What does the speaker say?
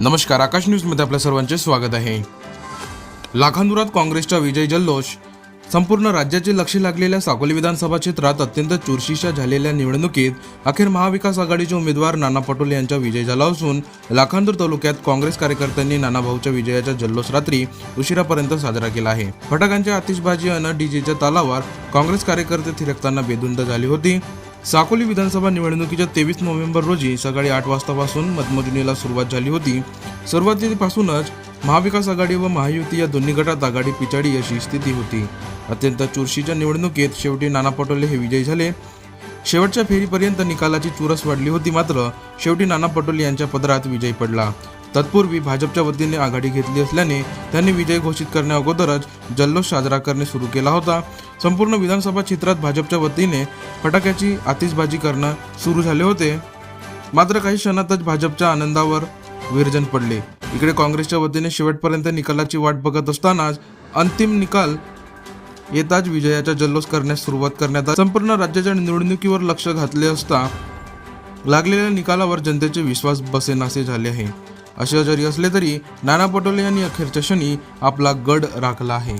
नमस्कार आकाश न्यूजमध्ये आपल्या सर्वांचे स्वागत आहे. लाखांदुरात काँग्रेसचा विजय जल्लोष संपूर्ण राज्याचे लक्ष लागलेल्या साकोली विधानसभा क्षेत्रात अत्यंत चुरशीच्या झालेल्या निवडणुकीत अखेर महाविकास आघाडीचे उमेदवार नाना पटोले यांचा विजय झाला असून लाखांदूर तालुक्यात काँग्रेस कार्यकर्त्यांनी नाना भाऊच्या विजयाचा जल्लोष रात्री उशिरापर्यंत साजरा केला आहे. फटाक्यांच्या आतिषबाजी अन डीजेच्या तालावर काँग्रेस कार्यकर्ते थिरकताना बेदुंद झाली होती. साकोली विधानसभा निवडणुकीच्या तेवीस नोव्हेंबर रोजी सकाळी आठ वाजतापासून मतमोजणीला सुरुवात झाली होती. सुरुवातीपासूनच महाविकास आघाडी व महायुती या दोन्ही गटात आघाडी पिछाडी अशी स्थिती होती. अत्यंत चुरशीच्या निवडणुकीत शेवटी नाना पटोले हे विजयी झाले. शेवटच्या फेरीपर्यंत निकालाची चुरस वाढली होती मात्र शेवटी नाना पटोले यांच्या पदरात विजय पडला. तत्पूर्वी भाजपच्या वतीने आघाडी घेतली असल्याने त्यांनी विजय घोषित करण्या अगोदरच जल्लोष साजरा करणे सुरू केला होता. संपूर्ण विधानसभा क्षेत्रात भाजपच्या वतीने फटाक्याची आतिषबाजी करणं सुरू झाले होते. मात्र काही क्षणातच भाजपच्या आनंदावर विरजन पडले. इकडे काँग्रेसच्या वतीने शेवटपर्यंत निकालाची वाट बघत असतानाच अंतिम निकाल येताच विजयाचा जल्लोष करण्यास सुरुवात करण्यात संपूर्ण राज्याच्या निवडणुकीवर लक्ष घातले असता लागलेल्या निकालावर जनतेचे विश्वास बसेनासे झाले आहे. असे जरी असले तरी नाना पटोले यांनी अखेरच्या क्षणी आपला गड राखला आहे.